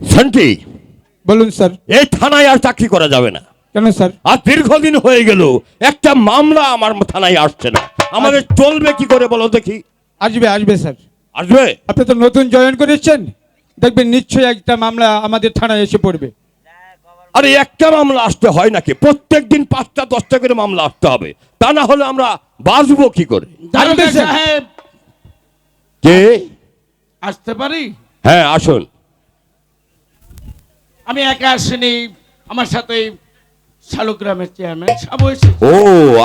শান্তি বলুন স্যার। এই থানায় আর চাকরি করা যাবে না। কেন স্যার? আর দীর্ঘদিন হয়ে গেল একটা মামলা আমার থানায় আসছে না। আমাদের চলবে কি করে বলো দেখি। আসবে আসবে স্যার। আসবে? আপনি তো নতুন জয়েন করেছেন। দেখবেন নিশ্চয়ই একটা মামলা আমাদের থানায় এসে পড়বে। আরে একটা মামলা আসতে হয় নাকি? প্রত্যেক দিন পাঁচটা দশটা করে মামলা আসতে হবে। তা না হলে আমরা বাঁচবো কি করে। কে? আসতে পারি? হ্যাঁ আসুন। আমি একা আসিনি আমার সাথে শালুগ্রামের চেয়ারম্যান এসেছে। ও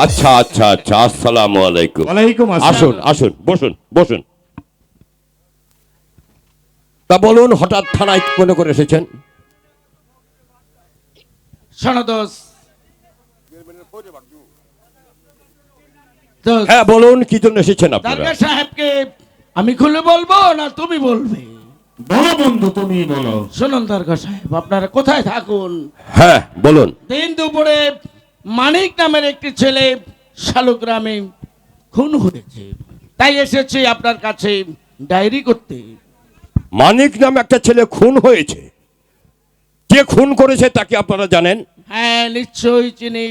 আচ্ছা আচ্ছা আচ্ছা আসসালামু আলাইকুম। ওয়ালাইকুম আসুন আসুন বসুন বসুন। তা বলুন হঠাৎ থানায় মনে করে এসেছেন? সনদোষ হ্যাঁ বলুন কি জন্য এসেছেন আপনারা? সাহেবকে আমি খুলে বলব না তুমি বলবে? বলো বন্ধু তুমি বলো। শুনুন দারোগা সাহেব আপনারা কোথায় থাকুন? হ্যাঁ বলুন। দিন দুপুরে মানিক নামের একটি ছেলে শালুগ্রামে খুন হয়েছে। তাই এসেছি আপনার কাছে ডায়েরি করতে। মানিক নামে একটা ছেলে খুন হয়েছে। কে খুন করেছে তাকে আপনারা জানেন? হ্যাঁ নিশ্চয়ই চিনি।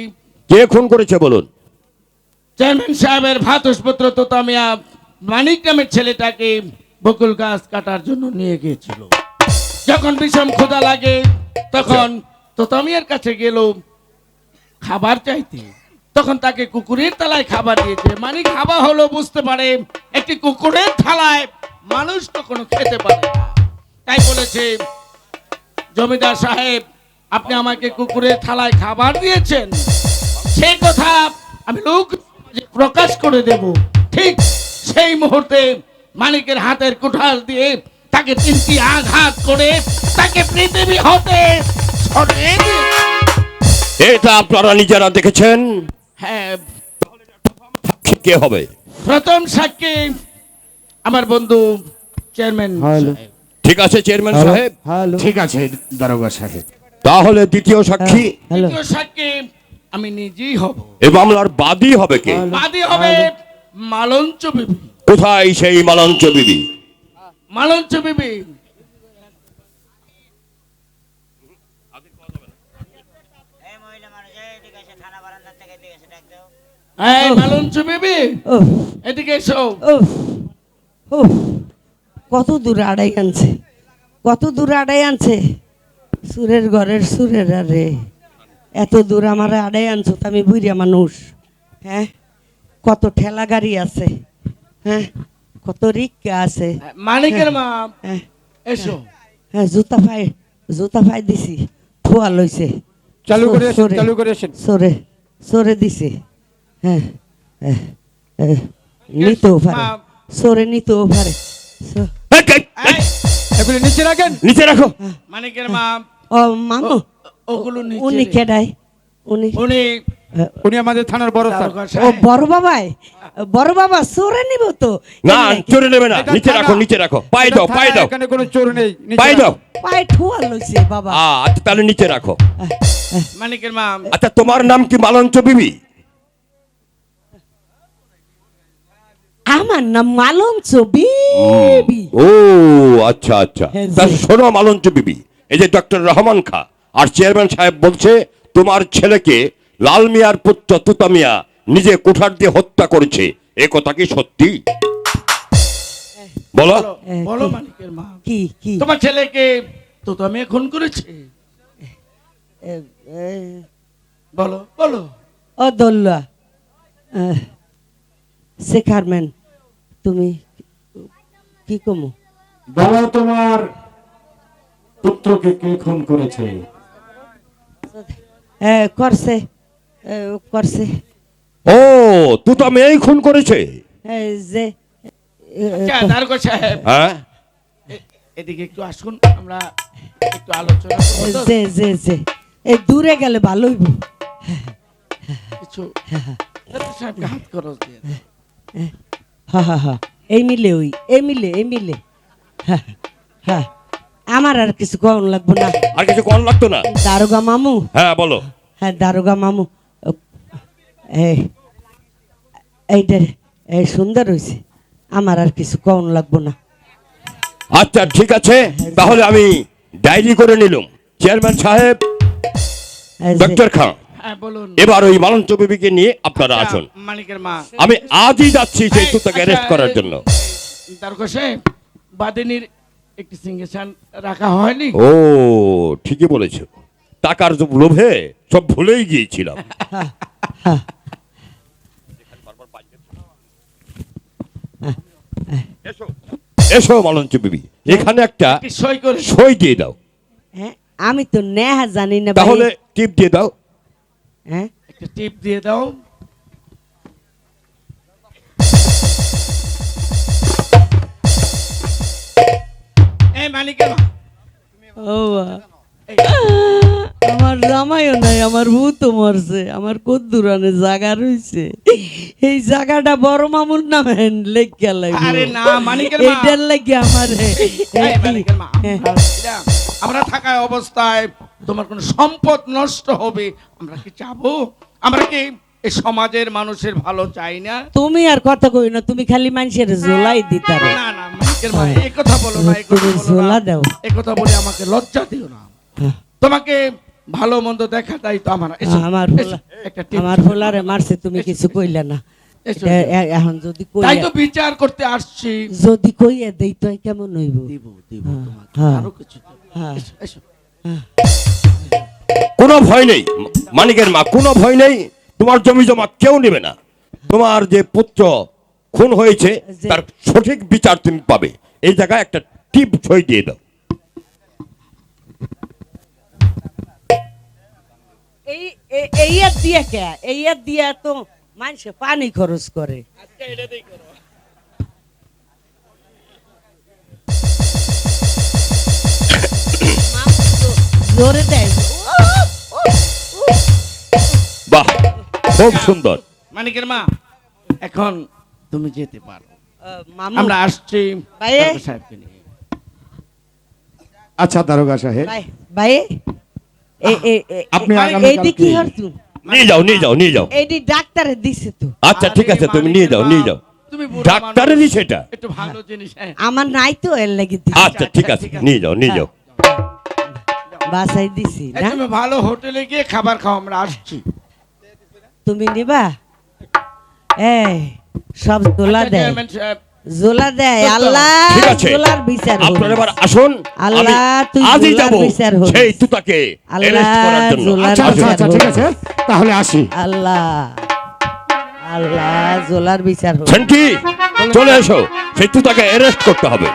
কে খুন করেছে বলুন। চেয়ারম্যান সাহেবের ভাতসপুত্র তোতামিয়া মানিক নামের ছেলেটাকে বকুল গাছ কাটার জন্য নিয়ে গিয়েছিল। যখন বিষম ক্ষুধা লাগে, তখন তো তোতামিয়ার কাছে গেল খাবার চাইতে। তখন তাকে কুকুরের তলায় খাবার দিয়েছে। মানে খাওয়া হলো, বুঝতে পারে, একটি কুকুরের থালায় মানুষ কখনো খেতে পারে তাই বলেছে, জমিদার সাহেব, আপনি আমাকে কুকুরের থালায় খাবার দিয়েছেন। সেই কথা আমি লোক প্রকাশ করে দেব। ঠিক সেই মুহূর্তে মানিকের হাতের কুঠার দিয়ে তাকে তিনটি আঘাত করে তাকে পৃথিবী হতে এটা আপনারা নিজেরা দেখেছেন? হ্যাঁ। কে হবে? প্রথম সাক্ষী আমার বন্ধু চেয়ারম্যান ঠিক আছে চেয়ারম্যান সাহেব? ঠিক আছে দারোগা সাহেব। তাহলে দ্বিতীয় সাক্ষী? দ্বিতীয় সাক্ষী আমি নিজেই হব। এ মামলার বাদী হবে কে? বাদী হবে মালঞ্চ বিবি। কোথায় সেই মালঞ্চ বিবি? মালঞ্চ বিবি। এই মহিলা এদিকে এসে থানা বারান্দা থেকে এদিকে এসে ডাক দাও। এই মালঞ্চ বিবি এদিকে এসো। উফ, উফ, কত দূর আড়াই আনছে কত দূর আড়াই আনছে। সুরের ঘরের সুরের আরে এত দূর আমার আড়াই আনছো তো আমি বুড়িয়া মানুষ হ্যাঁ? কত ঠেলা গাড়ি আছে। হ্যাঁ? কত রিক্কা আছে। মানিকের মা হ্যাঁ এসো। হ্যাঁ। জুতা ফাই জুতা ফাই দিছি। থুয়া লইছে। চালু করে আসেন চালু করে আসেন। সরে সরে দিছে। হ্যাঁ হ্যাঁ, হ্যাঁ, নিতেও পারে। সরে নিতেও পারে। এগুলি নিচে রাখেন? নিচে রাখো। মানিকের মা ও মামু ওগুলো নিচে উনি। কেডাই উনি উনি উনি আমাদের থানার বড় স্যার। ও বড় বাবাই বড় বাবা সরে নিব তো। না চলে নেবে না নিচে রাখো নিচে রাখো। পায়ে দাও পায়ে দাও। এখানে কোনো চোর নেই পায়ে দাও। পায়ে ঠুয়া লইছে বাবা। আচ্ছা তাহলে নিচে রাখো। মানিকের মা আচ্ছা তোমার নাম কি মালঞ্চ বিবি? আমার নাম মালন ছবি ও আচ্ছা আচ্ছা। হ্যাঁ। তা শোনো মালঞ্চ বিবি এই যে ডক্টর রহমান খা আর চেয়ারম্যান সাহেব বলছে তোমার ছেলেকে লাল মিয়ার পুত্র তুতা মিয়া নিজে কুঠার দিয়ে হত্যা করেছে। এ কথা কি সত্যি? বলো। বলো, মানিকের মা। কি কি? তোমার ছেলেকে তো তুমি খুন করেছে? বলো বলো। ও দোল্লা শেখারম্যান তুমি কি কমু? বলো তোমার পুত্রকে কে খুন করেছে? এ, করছে। ও তুতা মেয়েই খুন করেছে? যে সাহেব? হ্যাঁ? এদিকে একটু আসুন আমরা একটু আলোচনা যে যে যে এই দূরে গেলে ভালো হইব। কিছু দারোগা সাহেবকে হাত খরচ দিয়ে হা হা হা এই মিলে ওই এই মিলে এই মিলে। হা, হা আমার আর কিছু কম লাগবো না। আর কিছু কন লাগতো না? দারোগা মামু। হ্যাঁ বলো। হ্যাঁ দারোগা মামু। এই এইটা এই সুন্দর হয়েছে আমার আর কিছু কম লাগবো না। আচ্ছা ঠিক আছে। তাহলে আমি ডায়েরি করে নিলাম। চেয়ারম্যান সাহেব ডক্টর খান হ্যাঁ এবার ওই মালঞ্চ বিবিকে নিয়ে আপনারা আসুন। আচ্ছা, মা। আমি আজই যাচ্ছি তুতাকে আচ্ছা, অ্যারেস্ট করার জন্য। বাদিনীর একটি সিংহাসন রাখা হয়নি? ও ঠিকই বলেছ। টাকার লোভে সব ভুলেই গিয়েছিলাম। এসো, এসো মালঞ্চ বিবি এখানে একটা সই করে সই দিয়ে দাও। হ্যাঁ আমি তো নেহা জানি না তাহলে টিপ দিয়ে দাও। হ্যাঁ? একটা টিপ দিয়ে দাও। এই ও আমার জামাইও নাই আমার ভূতও মরছে আমার কদ্দুরানে জায়গা রইছে এই জায়গাটা বড় মামুর নামে লেখিয়া লাগবে আরে না, মানিকের মা। এইটার লাগি আমার মা, আমরা। থাকা অবস্থায় তোমার কোন সম্পদ নষ্ট হবে আমরা কি চাবো আমরা কি এই সমাজের মানুষের ভালো চাই না? তুমি আর কথা কই না তুমি খালি মানুষের জোলাই দিতারে না না মানিকের মা এই কথা বলো না এই কথা বলো না। দাও। এই কথা বলে আমাকে লজ্জা দিও না। হ্যাঁ। তোমাকে ভালো মন্দ দেখাটাই তো আমার এসো, আমার একটা টিপ আমার ফোলারে মারছে তুমি কিছু কইলে না। এখন যদি তাই তো বিচার করতে আসছি। যদি কইয়া দেই তো কেমন হইব? দিব দিব তোমাকে। হ্যাঁ। আরও কিছু হ্যাঁ। এসো, এসো। কোনো ভয় নেই। মানিকের মা কোনো ভয় নেই। তোমার জমি জমা কেউ নেবে না। তোমার যে পুত্র খুন হয়েছে তার সঠিক বিচার তুমি পাবে। এই জায়গায় একটা টিপ সই দিয়ে দাও। এই এ- আর দিয়া কে? এই আর দিয়া তো মানুষে পানি খরচ করে। জোরে দেয়। বাহ খুব সুন্দর। মানিকের মা এখন তুমি যেতে পারো। আমরা আসছি সাহেবকে নিয়ে। আচ্ছা দারোগা সাহেব। ভাই আপনি এইটি কি? নিয়ে যাও নিয়ে যাও নিয়ে যাও এইটি ডাক্তারে দিছে তো আচ্ছা ঠিক আছে তুমি নিয়ে যাও নিয়ে যাও একটু ভালো জিনিস হ্যাঁ আমার নাই তো এর লাগি আচ্ছা ঠিক আছে নিয়ে যাও নিয়ে যাও বাসায় দিছি না তুমি ভালো হোটেলে গিয়ে খাবার খাও আমরা আসছি তুমি নিবা এই সব আচ্ছা, দেয় জোলা দেয় আল্লাহ জোলার বিচার। আপনারা এবার আসুন। আল্লাহ, তুই আজই যাব। সেই তুতাকে আল্লাহ, জোলার আচ্ছা আচ্ছা আচ্ছা। ঠিক আছে। তাহলে আসি। আল্লাহ আল্লাহ জোলার বিচার হোক চলে এসো। সেই তুতাকে অ্যারেস্ট করতে হবে।